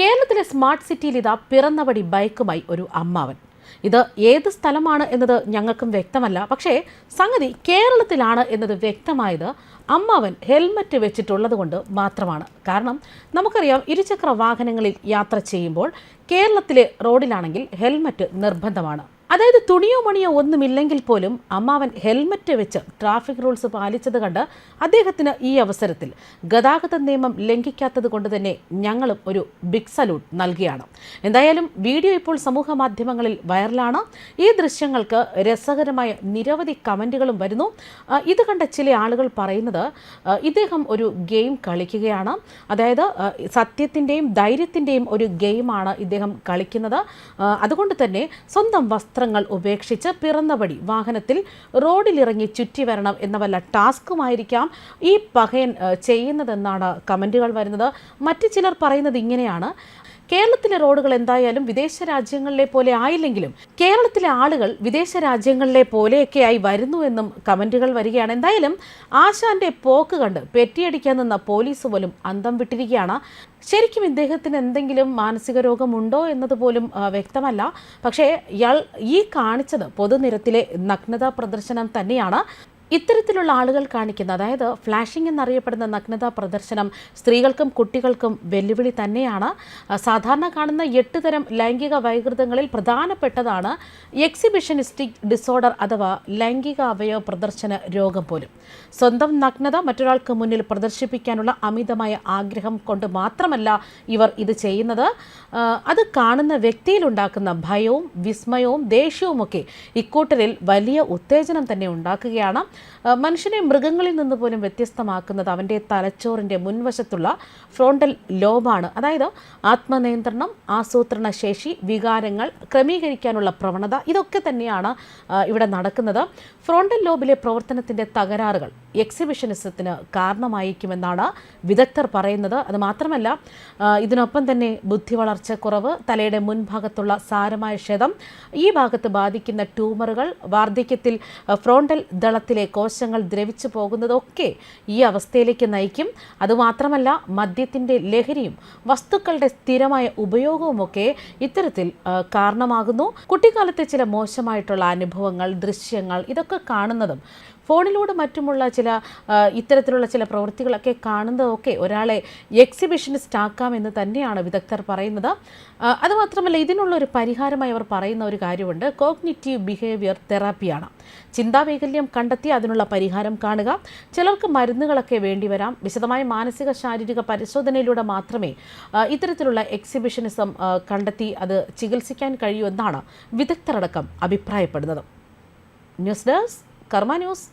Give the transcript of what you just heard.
കേരളത്തിലെ സ്മാർട്ട് സിറ്റിയിൽ ഇതാ പിറന്നപടി ബൈക്കുമായി ഒരു അമ്മാവൻ. ഇത് ഏത് സ്ഥലമാണ് എന്നത് ഞങ്ങൾക്കും വ്യക്തമല്ല. പക്ഷേ സംഗതി കേരളത്തിലാണ് എന്നത് വ്യക്തമായത് അമ്മാവൻ ഹെൽമറ്റ് വെച്ചിട്ടുള്ളത് കൊണ്ട് മാത്രമാണ്. കാരണം നമുക്കറിയാം ഇരുചക്ര വാഹനങ്ങളിൽ യാത്ര ചെയ്യുമ്പോൾ കേരളത്തിലെ റോഡിലാണെങ്കിൽ ഹെൽമറ്റ് നിർബന്ധമാണ്. അതായത് തുണിയോ മണിയോ ഒന്നുമില്ലെങ്കിൽ പോലും അമ്മാവൻ ഹെൽമറ്റ് വെച്ച് ട്രാഫിക് റൂൾസ് പാലിച്ചത് കണ്ട് അദ്ദേഹത്തിന് ഈ അവസരത്തിൽ ഗതാഗത നിയമം ലംഘിക്കാത്തത് കൊണ്ട് തന്നെ ഞങ്ങളും ഒരു ബിഗ് സല്യൂട്ട് നൽകിയാണ്. എന്തായാലും വീഡിയോ ഇപ്പോൾ സമൂഹ മാധ്യമങ്ങളിൽ വൈറലാണ്. ഈ ദൃശ്യങ്ങൾക്ക് രസകരമായ നിരവധി കമന്റുകളും വരുന്നു. ഇത് കണ്ട ചില ആളുകൾ പറയുന്നത് ഇദ്ദേഹം ഒരു ഗെയിം കളിക്കുകയാണ്. അതായത് സത്യത്തിന്റെയും ധൈര്യത്തിന്റെയും ഒരു ഗെയിമാണ് ഇദ്ദേഹം കളിക്കുന്നത്. അതുകൊണ്ട് തന്നെ സ്വന്തം വസ്ത്രങ്ങൾ ഉപേക്ഷിച്ച് പിറന്നപടി വാഹനത്തിൽ റോഡിലിറങ്ങി ചുറ്റി വരണം എന്ന വല്ല ടാസ്കുമായിരിക്കാം ഈ പകയൻ ചെയ്യുന്നതെന്നാണ് കമന്റുകൾ വരുന്നത്. മറ്റു ചിലർ പറയുന്നത് ഇങ്ങനെയാണ്. കേരളത്തിലെ റോഡുകൾ എന്തായാലും വിദേശ രാജ്യങ്ങളിലെ പോലെ ആയില്ലെങ്കിലും കേരളത്തിലെ ആളുകൾ വിദേശ രാജ്യങ്ങളിലെ പോലെയൊക്കെ ആയി വരുന്നു എന്നും കമന്റുകൾ വരികയാണ്. എന്തായാലും ആശാന്റെ പോക്ക് കണ്ട് പെറ്റിയടിക്കാൻ നിന്ന പോലീസ് പോലും അന്തം വിട്ടിരിക്കുകയാണ്. ശരിക്കും ഇദ്ദേഹത്തിന് എന്തെങ്കിലും മാനസിക രോഗമുണ്ടോ എന്നത് പോലും വ്യക്തമല്ല. പക്ഷേ ഇയാൾ ഈ കാണിച്ചത് പൊതുനിരത്തിലെ നഗ്നതാ പ്രദർശനം തന്നെയാണ്. ഇത്തരത്തിലുള്ള ആളുകൾ കാണിക്കുന്ന അതായത് ഫ്ലാഷിംഗ് എന്നറിയപ്പെടുന്ന നഗ്നതാ പ്രദർശനം സ്ത്രീകൾക്കും കുട്ടികൾക്കും വെല്ലുവിളി തന്നെയാണ്. സാധാരണ കാണുന്ന എട്ട് തരം ലൈംഗിക വൈകൃതങ്ങളിൽ പ്രധാനപ്പെട്ടതാണ് എക്സിബിഷനിസ്റ്റിക് ഡിസോർഡർ അഥവാ ലൈംഗിക അവയവ പ്രദർശന രോഗം പോലും. സ്വന്തം നഗ്നത മറ്റൊരാൾക്ക് മുന്നിൽ പ്രദർശിപ്പിക്കാനുള്ള അമിതമായ ആഗ്രഹം കൊണ്ട് മാത്രമല്ല ഇവർ ഇത് ചെയ്യുന്നത്. അത് കാണുന്ന വ്യക്തിയിലുണ്ടാക്കുന്ന ഭയവും വിസ്മയവും ദേഷ്യവുമൊക്കെ ഇക്കൂട്ടരിൽ വലിയ ഉത്തേജനം തന്നെ ഉണ്ടാക്കുകയാണ്. മനുഷ്യനെ മൃഗങ്ങളിൽ നിന്ന് പോലും വ്യത്യസ്തമാക്കുന്നത് അവന്റെ തലച്ചോറിന്റെ മുൻവശത്തുള്ള ഫ്രോണ്ടൽ ലോബാണ് അതായത് ആത്മനിയന്ത്രണം ആസൂത്രണ ശേഷി വികാരങ്ങൾ ക്രമീകരിക്കാനുള്ള പ്രവണത ഇതൊക്കെ തന്നെയാണ് ഇവിടെ നടക്കുന്നത്. ഫ്രോണ്ടൽ ലോബിലെ പ്രവർത്തനത്തിന്റെ തകരാറുകൾ. എക്സിബിഷനിസത്തിന് കാരണമായിരിക്കുമെന്നാണ് വിദഗ്ധർ പറയുന്നത്. അത് മാത്രമല്ല ഇതിനൊപ്പം തന്നെ ബുദ്ധി വളർച്ച കുറവ് തലയുടെ മുൻഭാഗത്തുള്ള സാരമായ ക്ഷതം ഈ ഭാഗത്ത് ബാധിക്കുന്ന ട്യൂമറുകൾ വാർദ്ധക്യത്തിൽ ഫ്രോണ്ടൽ ദളത്തിലെ കോശങ്ങൾ ദ്രവിച്ചു പോകുന്നതൊക്കെ ഈ അവസ്ഥയിലേക്ക് നയിക്കും. അതുമാത്രമല്ല മദ്യത്തിന്റെ ലഹരിയും വസ്തുക്കളുടെ സ്ഥിരമായ ഉപയോഗവുമൊക്കെ ഇത്തരത്തിൽ കാരണമാകുന്നു. കുട്ടിക്കാലത്തെ ചില മോശമായിട്ടുള്ള അനുഭവങ്ങൾ ദൃശ്യങ്ങൾ ഇതൊക്കെ കാണുന്നതും ഫോണിലൂടെ മറ്റുമുള്ള ചില ഇത്തരത്തിലുള്ള ചില പ്രവൃത്തികളൊക്കെ കാണുന്നതൊക്കെ ഒരാളെ എക്സിബിഷനിസ്റ്റ് ആക്കാം എന്ന് തന്നെയാണ് വിദഗ്ധർ പറയുന്നത്. അതുമാത്രമല്ല ഇതിനുള്ള ഒരു പരിഹാരമായി അവർ പറയുന്ന ഒരു കാര്യമുണ്ട്. കോഗ്നിറ്റീവ് ബിഹേവിയർ തെറാപ്പിയാണ് ചിന്താവൈകല്യം കണ്ടെത്തി അതിനുള്ള പരിഹാരം കാണുക. ചിലർക്ക് മരുന്നുകളൊക്കെ വേണ്ടി വേണ്ടിവരാം വിശദമായ മാനസിക ശാരീരിക പരിശോധനയിലൂടെ മാത്രമേ ഇത്തരത്തിലുള്ള എക്സിബിഷനിസം കണ്ടെത്തി അത് ചികിത്സിക്കാൻ കഴിയൂ എന്നാണ് വിദഗ്ധരടക്കം അഭിപ്രായപ്പെടുന്നത്. News desk Karma news.